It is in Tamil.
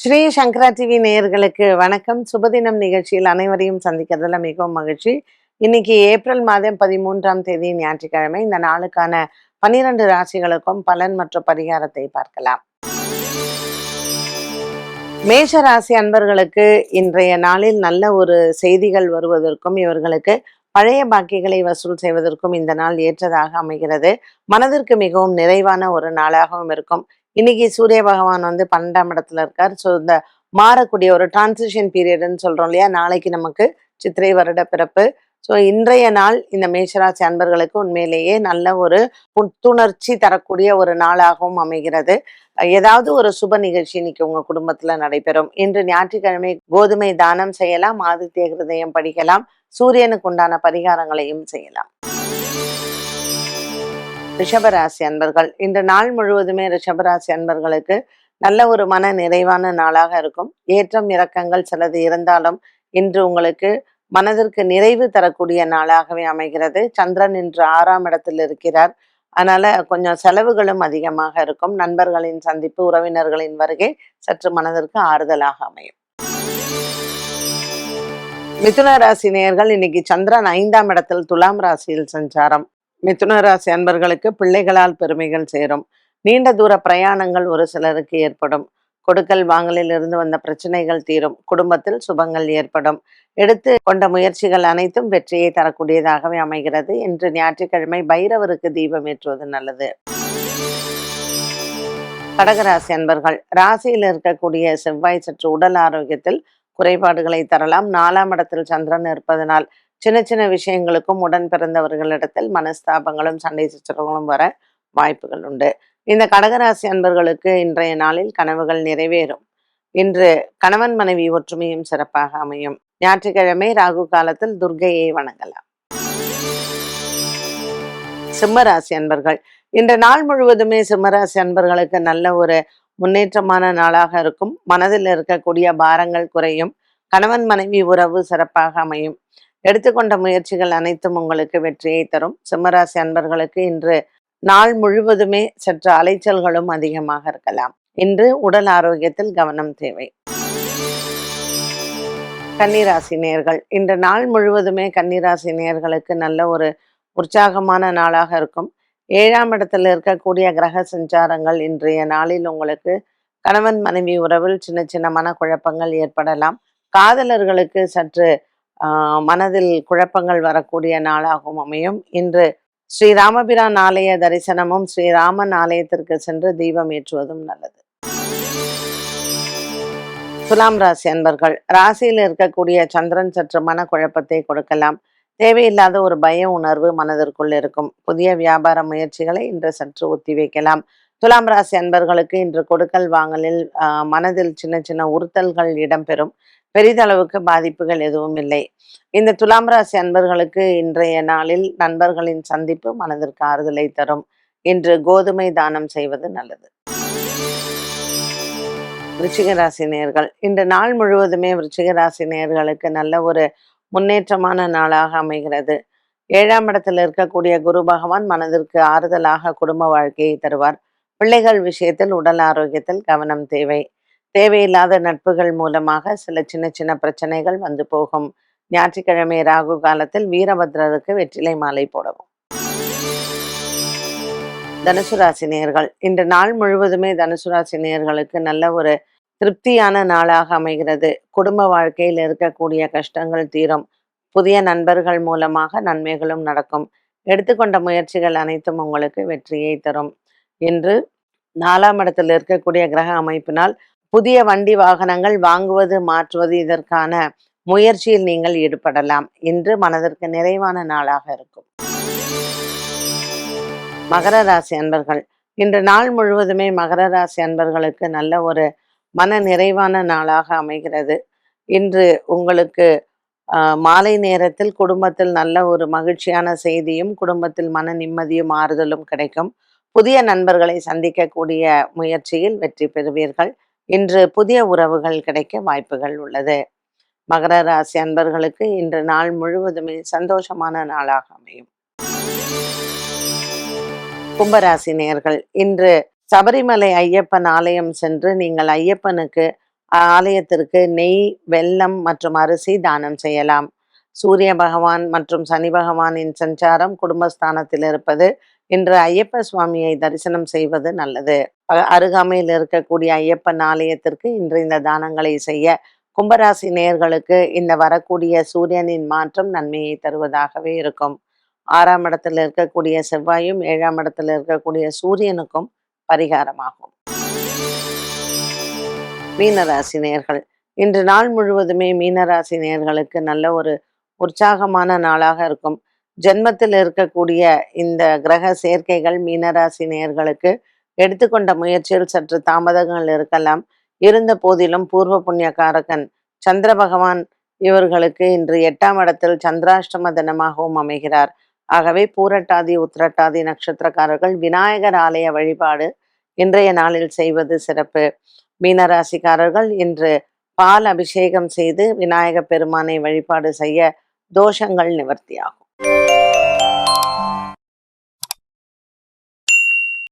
ஸ்ரீ சங்கரா டிவி நேயர்களுக்கு வணக்கம். சுபதினம் நிகழ்ச்சியில் அனைவரையும் சந்திக்கிறதுல மிகவும் மகிழ்ச்சி. இன்னைக்கு ஏப்ரல் மாதம் பதிமூன்றாம் தேதி ஞாயிற்றுக்கிழமை. இந்த நாளுக்கான பன்னிரண்டு ராசிகளுக்கும் பலன் மற்றும் பரிகாரத்தை பார்க்கலாம். மேஷ ராசி அன்பர்களுக்கு இன்றைய நாளில் நல்ல ஒரு செய்திகள் வருவதற்கும் இவர்களுக்கு பழைய பாக்கிகளை வசூல் செய்வதற்கும் இந்த நாள் ஏற்றதாக அமைகிறது. மனதிற்கு மிகவும் நிறைவான ஒரு நாளாகவும் இருக்கும். இன்னைக்கு சூரிய பகவான் வந்து பன்னெண்டாம் இடத்துல இருக்கார். ஸோ இந்த மாறக்கூடிய ஒரு டிரான்சிஷன் பீரியட்னு சொல்கிறோம் இல்லையா? நாளைக்கு நமக்கு சித்திரை வருட பிறப்பு. ஸோ இன்றைய நாள் இந்த மேஷராசி அன்பர்களுக்கு உண்மையிலேயே நல்ல ஒரு புத்துணர்ச்சி தரக்கூடிய ஒரு நாளாகவும் அமைகிறது. ஏதாவது ஒரு சுப நிகழ்ச்சி இன்னைக்கு உங்கள் குடும்பத்தில் நடைபெறும். இன்று ஞாயிற்றுக்கிழமை கோதுமை தானம் செய்யலாம். ஆதித்ய ஹிருதயம் படிக்கலாம். சூரியனுக்கு உண்டான பரிகாரங்களையும் செய்யலாம். ரிஷபராசி அன்பர்கள். இன்று நாள் முழுவதுமே ரிஷபராசி அன்பர்களுக்கு நல்ல ஒரு மன நிறைவான நாளாக இருக்கும். ஏற்றம் இறக்கங்கள் சிலது இருந்தாலும் இன்று உங்களுக்கு மனதிற்கு நிறைவு தரக்கூடிய நாளாகவே அமைகிறது. சந்திரன் இன்று ஆறாம் இடத்தில் இருக்கிறார். அதனால கொஞ்சம் செலவுகளும் அதிகமாக இருக்கும். நண்பர்களின் சந்திப்பு உறவினர்களின் வருகை சற்று மனதிற்கு ஆறுதலாக அமையும். மிதுன ராசி நேயர்கள் இன்னைக்கு சந்திரன் ஐந்தாம் இடத்தில் துலாம் ராசியில் சஞ்சாரம். மிதுன ராசி அன்பர்களுக்கு பிள்ளைகளால் பெருமைகள் சேரும். நீண்ட தூர பிரயாணங்கள் ஒரு சிலருக்கு ஏற்படும். கொடுக்கல் வாங்கலில் இருந்து வந்த பிரச்சனைகள் தீரும். குடும்பத்தில் சுபங்கள் ஏற்படும். எடுத்து கொண்ட முயற்சிகள் அனைத்தும் வெற்றியை தரக்கூடியதாகவே அமைகிறது. இன்று ஞாயிற்றுக்கிழமை பைரவருக்கு தீபம் ஏற்றுவது நல்லது. கடகராசி அன்பர்கள் ராசியில் இருக்கக்கூடிய செவ்வாய் சற்று உடல் ஆரோக்கியத்தில் குறைபாடுகளை தரலாம். நாலாம் இடத்தில் சந்திரன் இருப்பதனால் சின்ன சின்ன விஷயங்களுக்கும் உடன் பிறந்தவர்களிடத்தில் மனஸ்தாபங்களும் சண்டை சச்சரவுகளும் வர வாய்ப்புகள் உண்டு. இந்த கடகராசி அன்பர்களுக்கு இன்றைய நாளில் கனவுகள் நிறைவேறும். இன்று கணவன் மனைவி ஒற்றுமையும் சிறப்பாக அமையும். ஞாயிற்றுக்கிழமை ராகு காலத்தில் துர்கையை வணங்கலாம். சிம்மராசி அன்பர்கள் இந்த நாள் முழுவதுமே சிம்மராசி அன்பர்களுக்கு நல்ல ஒரு முன்னேற்றமான நாளாக இருக்கும். மனதில் இருக்கக்கூடிய பாரங்கள் குறையும். கணவன் மனைவி உறவு சிறப்பாக அமையும். எடுத்துக்கொண்ட முயற்சிகள் அனைத்தும் உங்களுக்கு வெற்றியை தரும். சிம்மராசி அன்பர்களுக்கு இன்று நாள் முழுவதுமே சற்று அலைச்சல்களும் அதிகமாக இருக்கலாம். இன்று உடல் ஆரோக்கியத்தில் கவனம் தேவை. கன்னிராசி நேர்கள். இன்று நாள் முழுவதுமே கன்னிராசி நேர்களுக்கு நல்ல ஒரு உற்சாகமான நாளாக இருக்கும். ஏழாம் இடத்தில் இருக்கக்கூடிய கிரக சஞ்சாரங்கள் இன்றைய நாளில் உங்களுக்கு கணவன் மனைவி உறவில் சின்ன சின்ன மனக்குழப்பங்கள் ஏற்படலாம். காதலர்களுக்கு சற்று மனதில் குழப்பங்கள் வரக்கூடிய நாளாகவும் அமையும். இன்று ஸ்ரீராமபிரான் ஆலய தரிசனமும் ஸ்ரீராமன் ஆலயத்திற்கு சென்று தீபம் ஏற்றுவதும் நல்லது. துலாம் ராசி அன்பர்கள் ராசியில் இருக்கக்கூடிய சந்திரன் சற்று மனக்குழப்பத்தை கொடுக்கலாம். தேவையில்லாத ஒரு பய உணர்வு மனதிற்குள் இருக்கும். புதிய வியாபார முயற்சிகளை இன்று சற்று ஒத்தி வைக்கலாம். துலாம் ராசி அன்பர்களுக்கு இன்று கொடுக்கல் வாங்கலில் ஆஹ் மனதில் சின்ன சின்ன உறுத்தல்கள் இடம்பெறும். பெரிதளவுக்கு பாதிப்புகள் எதுவும் இல்லை. இந்த துலாம் ராசி அன்பர்களுக்கு இன்றைய நாளில் நண்பர்களின் சந்திப்பு மனதிற்கு ஆறுதலை தரும். இன்று கோதுமை தானம் செய்வது நல்லது. விருச்சிக ராசி நேர்கள். இன்று நாள் முழுவதுமே விருச்சிக ராசி நேர்களுக்கு நல்ல ஒரு முன்னேற்றமான நாளாக அமைகிறது. ஏழாம் இடத்தில் இருக்கக்கூடிய குரு பகவான் மனதிற்கு ஆறுதலாக குடும்ப வாழ்க்கையை தருவார். பிள்ளைகள் விஷயத்தில் உடல் ஆரோக்கியத்தில் கவனம் தேவை. தேவையில்லாத நட்புகள் மூலமாக சில சின்ன சின்ன பிரச்சனைகள் வந்து போகும். ஞாயிற்றுக்கிழமை ராகு காலத்தில் வீரபத்ரருக்கு வெற்றிலை மாலை போடவும். தனுசு ராசி நேர்கள் இன்று நாள் முழுவதுமே தனுசு ராசி நேர்களுக்கு நல்ல ஒரு திருப்தியான நாளாக அமைகிறது. குடும்ப வாழ்க்கையில் இருக்கக்கூடிய கஷ்டங்கள் தீரும். புதிய நண்பர்கள் மூலமாக நன்மைகளும் நடக்கும். எடுத்துக்கொண்ட முயற்சிகள் அனைத்தும் உங்களுக்கு வெற்றியை தரும். இன்று நாலாம் இடத்தில் இருக்கக்கூடிய கிரக அமைப்பினால் புதிய வண்டி வாகனங்கள் வாங்குவது மாற்றுவது இதற்கான முயற்சியில் நீங்கள் ஈடுபடலாம். இன்று மனதிற்கு நிறைவான நாளாக இருக்கும். மகர ராசி அன்பர்கள் இன்று நாள் முழுவதுமே மகர ராசி அன்பர்களுக்கு நல்ல ஒரு மன நிறைவான நாளாக அமைகிறது. இன்று உங்களுக்கு ஆஹ், மாலை நேரத்தில் குடும்பத்தில் நல்ல ஒரு மகிழ்ச்சியான செய்தியும் குடும்பத்தில் மன நிம்மதியும் ஆறுதலும் கிடைக்கும். புதிய நண்பர்களை சந்திக்கக்கூடிய முயற்சியில் வெற்றி பெறுவீர்கள். இன்று புதிய உறவுகள் கிடைக்க வாய்ப்புகள் உள்ளது. மகர ராசி அன்பர்களுக்கு இன்று நாள் முழுவதுமே சந்தோஷமான நாளாக அமையும். கும்பராசி நேர்கள் இன்று சபரிமலை ஐயப்பன் ஆலயம் சென்று நீங்கள் ஐயப்பனுக்கு ஆலயத்திற்கு நெய் வெல்லம் மற்றும் அரிசி தானம் செய்யலாம். சூரிய பகவான் மற்றும் சனி பகவானின் சஞ்சாரம் குடும்பஸ்தானத்தில் இருப்பது இன்று ஐயப்ப சுவாமியை தரிசனம் செய்வது நல்லது. அருகாமையில் இருக்கக்கூடிய ஐயப்பன் ஆலயத்திற்கு இன்று இந்த தானங்களை செய்ய கும்பராசி நேயர்களுக்கு இந்த வரக்கூடிய சூரியனின் மாற்றம் நன்மையை தருவதாகவே இருக்கும். ஆறாம் இடத்தில் இருக்கக்கூடிய செவ்வாயும் ஏழாம் இடத்தில் இருக்கக்கூடிய சூரியனுக்கும் பரிகாரமாகும். மீனராசி நேயர்கள் இன்று நாள் முழுவதுமே மீனராசி நேயர்களுக்கு நல்ல ஒரு உற்சாகமான நாளாக இருக்கும். ஜென்மத்தில் இருக்கக்கூடிய இந்த கிரக சேர்க்கைகள் மீனராசி நேயர்களுக்கு எடுத்துக்கொண்ட முயற்சியில் சற்று தாமதங்கள் இருக்கலாம். இருந்த போதிலும் பூர்வ புண்ணியக்காரகன் சந்திர பகவான் இவர்களுக்கு இன்று எட்டாம் இடத்தில் சந்திராஷ்டம தினமாகவும் அமைகிறார். ஆகவே பூரட்டாதி உத்திரட்டாதி நட்சத்திரக்காரர்கள் விநாயகர் ஆலய வழிபாடு இன்றைய நாளில் செய்வது சிறப்பு. மீனராசிக்காரர்கள் இன்று பால் அபிஷேகம் செய்து விநாயக பெருமானை வழிபாடு செய்ய தோஷங்கள் நிவர்த்தியாகும்.